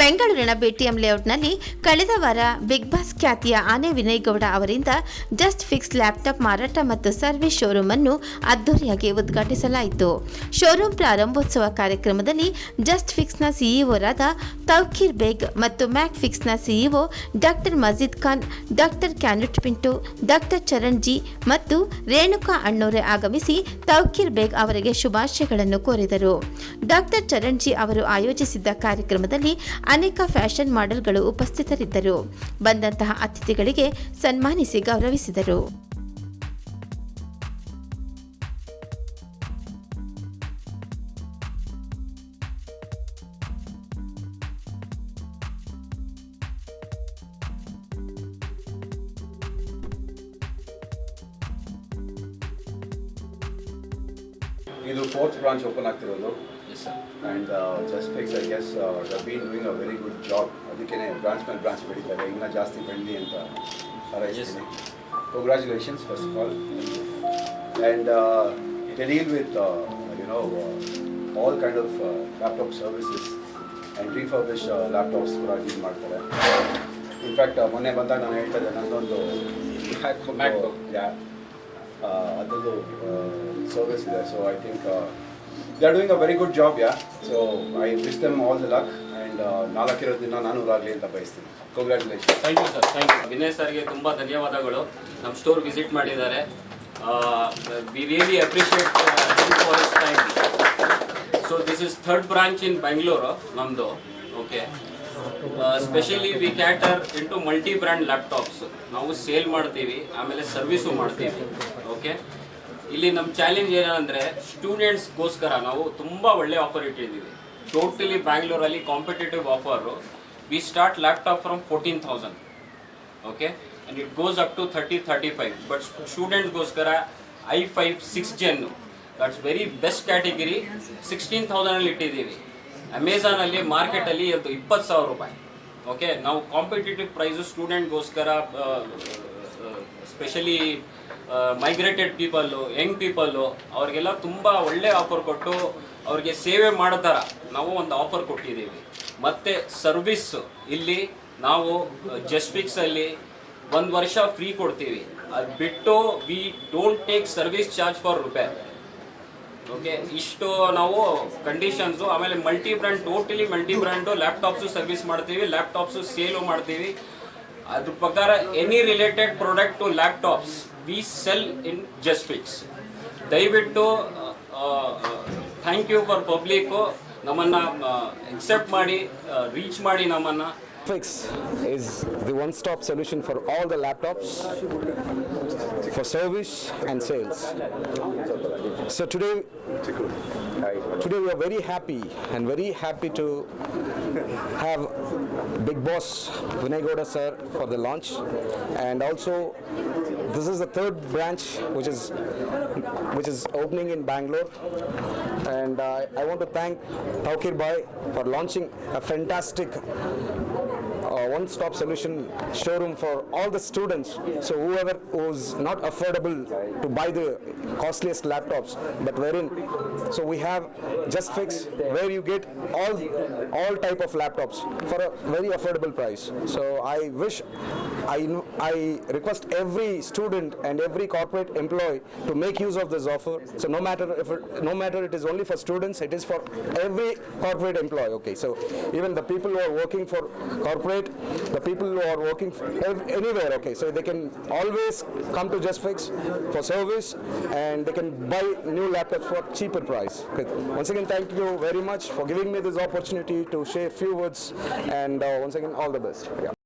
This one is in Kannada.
ಬೆಂಗಳೂರಿನ ಬಿಟಿಎಂ ಲೇಔಟ್ನಲ್ಲಿ ಕಳೆದ ವಾರ ಬಿಗ್ ಬಾಸ್ ಖ್ಯಾತಿಯ ಆನೆ ವಿನಯ್ ಗೌಡ ಅವರಿಂದ ಜಸ್ಟ್ ಫಿಕ್ಸ್ ಲ್ಯಾಪ್ಟಾಪ್ ಮಾರಾಟ ಮತ್ತು ಸರ್ವಿಸ್ ಶೋರೂಮ್ ಅನ್ನು ಅದ್ದೂರಿಯಾಗಿ ಉದ್ಘಾಟಿಸಲಾಯಿತು. ಶೋರೂಮ್ ಪ್ರಾರಂಭೋತ್ಸವ ಕಾರ್ಯಕ್ರಮದಲ್ಲಿ ಜಸ್ಟ್ ಫಿಕ್ಸ್ನ ಸಿಇಒರಾದ ತೌಕೀರ್ ಬೇಗ್ ಮತ್ತು ಮ್ಯಾಕ್ ಫಿಕ್ಸ್ನ CEO doctor Majeed Khan, doctor Canute Pinto, doctor Charan ji ಮತ್ತು ರೇಣುಕಾ ಅಣ್ಣೋರೆ ಆಗಮಿಸಿ ತೌಕೀರ್ ಬೇಗ್ ಅವರಿಗೆ ಶುಭಾಶಯಗಳನ್ನು ಕೋರಿದರು. ಡಾಕ್ಟರ್ ಚರಣ್ ಜಿ ಅವರು ಆಯೋಜಿಸಿದ್ದ ಕಾರ್ಯಕ್ರಮದಲ್ಲಿ ಅನೇಕ ಫ್ಯಾಷನ್ ಮಾಡೆಲ್ಗಳು ಉಪಸ್ಥಿತರಿದ್ದರು. ಬಂದಂತಹ ಅತಿಥಿಗಳಿಗೆ ಸನ್ಮಾನಿಸಿ ಗೌರವಿಸಿದರು. ಇದು ಫೋರ್ತ್ ಬ್ರಾಂಚ್ ಓಪನ್ ಆಗ್ತಿರೋದು. Yes, sir. And just guess, uh, they've been doing a very good job ಅದಕ್ಕೇನೆ ಬ್ರಾಂಚ್ ಮೇಲೆ ಬ್ರಾಂಚ್ ಬೆಳೀತಾರೆ. ಇನ್ನೂ ಜಾಸ್ತಿ ಬೆಳೀಲಿ ಅಂತ ಹಾರೈಸ್ತೀನಿ congratulations first of all and the deal with you know all kind of laptop services and refurbish laptops ಕೂಡ ಡೀಲ್ ಮಾಡ್ತಾರೆ. ಇನ್ಫ್ಯಾಕ್ಟ್ ಮೊನ್ನೆ ಬಂದಾಗ ನಾನು ಹೇಳ್ತಾ ಇದ್ದೆ ನನ್ನದೊಂದು MacBook. ಯಾ ಅದರದ್ದು ಸರ್ವಿಸ್ ಇದೆ. So I think they are doing a very good job yeah so I wish them all the luck and ನಾಲ್ಕಿರೋ ದಿನ ನಾನೂರಾಗಲಿ ಅಂತ ಬಯಸ್ತೀನಿ. Congratulation thank you sir thank you Vinay ಸರ್ಗೆ ತುಂಬ ಧನ್ಯವಾದಗಳು. ನಮ್ಮ ಸ್ಟೋರ್ ವಿಸಿಟ್ ಮಾಡಿದ್ದಾರೆ. We really appreciate time so this is third branch in Bengaluru ನಮ್ಮದು okay specially we cater into multi brand laptops ನಾವು ಸೇಲ್ ಮಾಡ್ತೀವಿ, ಆಮೇಲೆ ಸರ್ವಿಸು ಮಾಡ್ತೀವಿ. ಓಕೆ ಇಲ್ಲಿ ನಮ್ಮ ಚಾಲೆಂಜ್ ಏನಂದರೆ ಸ್ಟೂಡೆಂಟ್ಸ್ಗೋಸ್ಕರ ನಾವು ತುಂಬ ಒಳ್ಳೆ ಆಫರ್ ಇಟ್ಟಿದ್ದೀವಿ. ಟೋಟಲಿ ಬ್ಯಾಂಗ್ಳೂರಲ್ಲಿ competitive offer we start laptop from fourteen thousand okay and it goes up to thirty thirty five but ಸ್ಟೂಡೆಂಟ್ಸ್ಗೋಸ್ಕರ I five six gen that's very best category sixteen ತೌಸಂಡಲ್ಲಿ ಇಟ್ಟಿದ್ದೀವಿ. ಅಮೆಝಾನಲ್ಲಿ ಮಾರ್ಕೆಟಲ್ಲಿ ಅದು ಇಪ್ಪತ್ತು ಸಾವಿರ ರೂಪಾಯಿ. ಓಕೆ ನಾವು competitive price ಸ್ಟೂಡೆಂಟ್ಗೋಸ್ಕರ specially migrated people young people ಅವ್ರಿಗೆಲ್ಲ ತುಂಬ ಒಳ್ಳೆ ಆಫರ್ ಕೊಟ್ಟು ಅವ್ರಿಗೆ ಸೇವೆ ಮಾಡೋ ಥರ ನಾವು ಒಂದು ಆಫರ್ ಕೊಟ್ಟಿದ್ದೀವಿ. ಮತ್ತು ಸರ್ವಿಸ್ ಇಲ್ಲಿ ನಾವು ಜಸ್ಟಿಕ್ಸಲ್ಲಿ ಒಂದು ವರ್ಷ ಫ್ರೀ ಕೊಡ್ತೀವಿ. ಅದು ಬಿಟ್ಟು we don't take service charge for repair okay ಇಷ್ಟು ನಾವು ಕಂಡೀಷನ್ಸು ಆಮೇಲೆ multi brand totally multi brand laptops service ಮಾಡ್ತೀವಿ ಲ್ಯಾಪ್ಟಾಪ್ಸು ಸೇಲು ಮಾಡ್ತೀವಿ. ಅದ್ರ ಪ್ರಕಾರ any related product to laptops we sell in just fix ದಯವಿಟ್ಟು ಥ್ಯಾಂಕ್ ಯು ಫಾರ್ ಪಬ್ಲಿಕ್ಕು ನಮ್ಮನ್ನು ಎಕ್ಸೆಪ್ಟ್ ಮಾಡಿ ರೀಚ್ ಮಾಡಿ ನಮ್ಮನ್ನು Fix is the one-stop solution for all the laptops for service and sales. So today, today we are very happy and very happy to have Big Boss Vinay Gowda sir for the launch, and also this is the third branch which is which is opening in Bangalore, and uh, I want to thank Taukir Bhai for launching a fantastic uh, one-stop solution showroom for all the students. So whoever who's not affordable to buy the costliest laptops, but wherein, so we have Just Fix where you get all all type of laptops for a very affordable price. So I wish. I, I request every student and every corporate employee to make use of this offer. So no matter if no matter it is only for students, it is for every corporate employee. Okay, so even the people who are working for corporate, the people who are working anywhere. Okay, so they can always come to Just Fix for service, and they can buy new laptops for cheaper price. Okay. Once again, thank you very much for giving me this opportunity to share a few words, and uh, once again, all the best. Yeah.